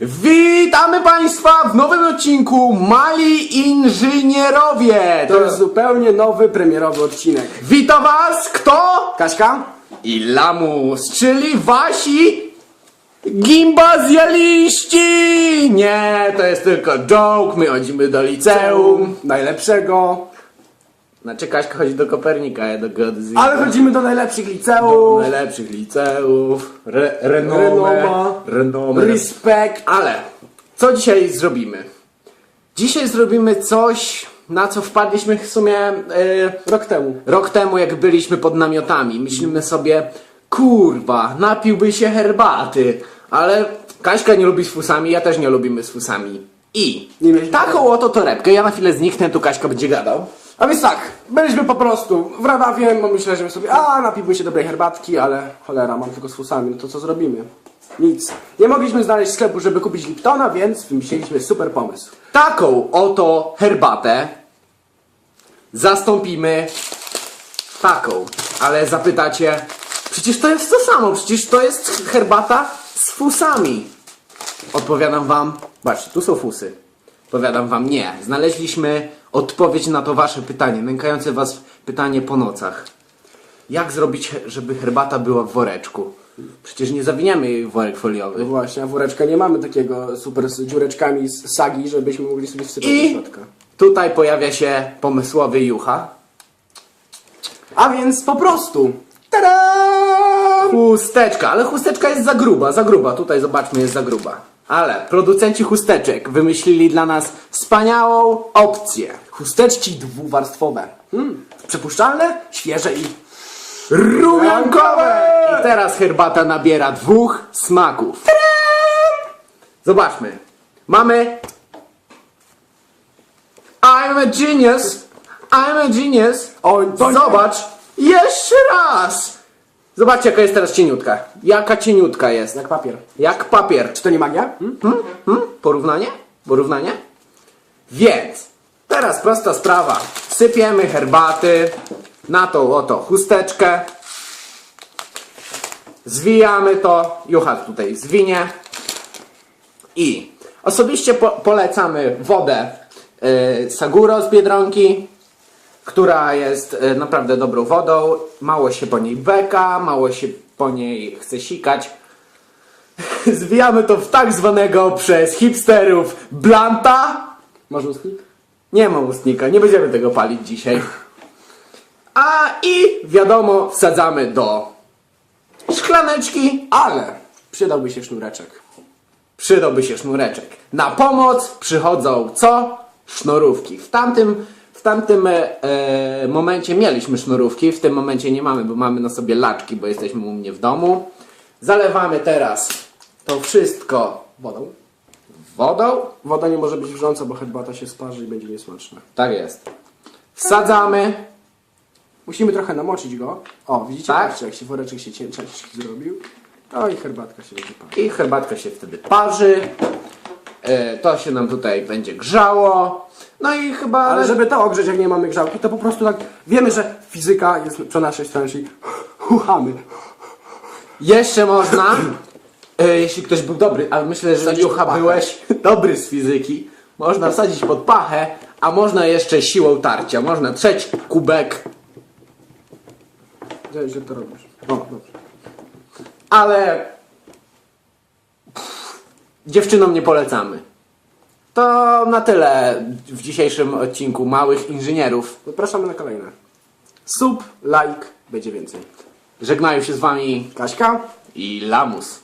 Witamy Państwa w nowym odcinku Mali Inżynierowie. To jest zupełnie nowy, premierowy odcinek. Wita Was kto? Kaśka? I Lamus, czyli Wasi gimbazjaliści. Nie, to jest tylko joke, my chodzimy do liceum. Najlepszego. Znaczy Kaśka chodzi do Kopernika, ja do Godzilla. Ale chodzimy do najlepszych do liceów. najlepszych liceów. Re, renomę. Renoma. Renomę. Respekt. Ale co dzisiaj zrobimy? Dzisiaj zrobimy coś, na co wpadliśmy w sumie e, Rok temu. rok temu, jak byliśmy pod namiotami. Myślimy sobie, kurwa, napiłby się herbaty. Ale Kaśka nie lubi z fusami, ja też nie lubimy z fusami. I taką oto torebkę, ja na chwilę zniknę, tu Kaśka będzie gadał. A więc tak, byliśmy po prostu w Radawie, bo myśleliśmy sobie, a napiłby się dobrej herbatki, ale cholera, mam tylko z fusami, no to co zrobimy? Nic. Nie mogliśmy znaleźć sklepu, żeby kupić Liptona, więc wymyśliliśmy super pomysł. Taką oto herbatę zastąpimy taką. Ale zapytacie, przecież to jest to samo, przecież to jest herbata z fusami. Odpowiadam wam, patrzcie, tu są fusy. Odpowiadam wam nie. Znaleźliśmy odpowiedź na to wasze pytanie, nękające was pytanie po nocach. Jak zrobić, żeby herbata była w woreczku? Przecież nie zawiniemy jej w worek foliowy. No właśnie, a woreczka nie mamy takiego super z dziureczkami z sagi, żebyśmy mogli sobie wsypać do I środka. tutaj pojawia się pomysłowy jucha. A więc po prostu. Tada! Chusteczka, ale chusteczka jest za gruba, za gruba. Tutaj zobaczmy, jest za gruba. Ale producenci chusteczek wymyślili dla nas wspaniałą opcję. Chusteczki dwuwarstwowe. Hmm. Przepuszczalne, świeże i Rumiankowe! I teraz herbata nabiera dwóch smaków. Zobaczmy. Mamy I'm a genius. I'm a genius. Zobacz. Jeszcze raz. Zobaczcie, jaka jest teraz cieniutka. Jaka cieniutka jest. jak papier. Jak papier. Czy to nie magia? Hmm? Hmm? Porównanie? Porównanie? Więc teraz prosta sprawa. Sypiemy herbaty na tą oto chusteczkę. Zwijamy to. Jucha tutaj zwinie. I osobiście po polecamy wodę y, Saguro z Biedronki, która jest y, naprawdę dobrą wodą. Mało się po niej beka, mało się po niej chce sikać. Zwijamy to w tak zwanego przez hipsterów blanta. Może ustnik? Nie ma ustnika, nie będziemy tego palić dzisiaj. A i wiadomo, wsadzamy do szklaneczki. Ale przydałby się sznureczek. Przydałby się sznureczek. Na pomoc przychodzą co? Sznurówki. W tamtym, w tamtym e, momencie mieliśmy sznurówki, w tym momencie nie mamy, bo mamy na sobie laczki, bo jesteśmy u mnie w domu. Zalewamy teraz to wszystko Wodą. wodą. Woda nie może być wrząca, bo herbata się sparzy i będzie niesmaczna. Tak jest. Wsadzamy. Musimy trochę namoczyć go. O, widzicie? Tak. Patrzcie, jak się woreczek się cię- ciężki zrobił. To i herbatka się będzie palić. i herbatka się wtedy parzy. E, To się nam tutaj będzie grzało. No i chyba. Ale żeby to ogrzeć, jak nie mamy grzałki, to po prostu tak wiemy, że fizyka jest po naszej stronie, czyli chuchamy. Jeszcze można, e, jeśli ktoś był dobry, ale myślę, że Wsadzić pod Jucha pachę. byłeś dobry z fizyki, można wsadzić pod pachę, a można jeszcze siłą tarcia. Można trzeć kubek, Że, że to robisz. O, dobrze. ale dziewczynom nie polecamy. To na tyle w dzisiejszym odcinku Małych Inżynierów. Zapraszamy na kolejne. Sub, like, będzie więcej. Żegnają się z Wami Kaśka? i Lamus.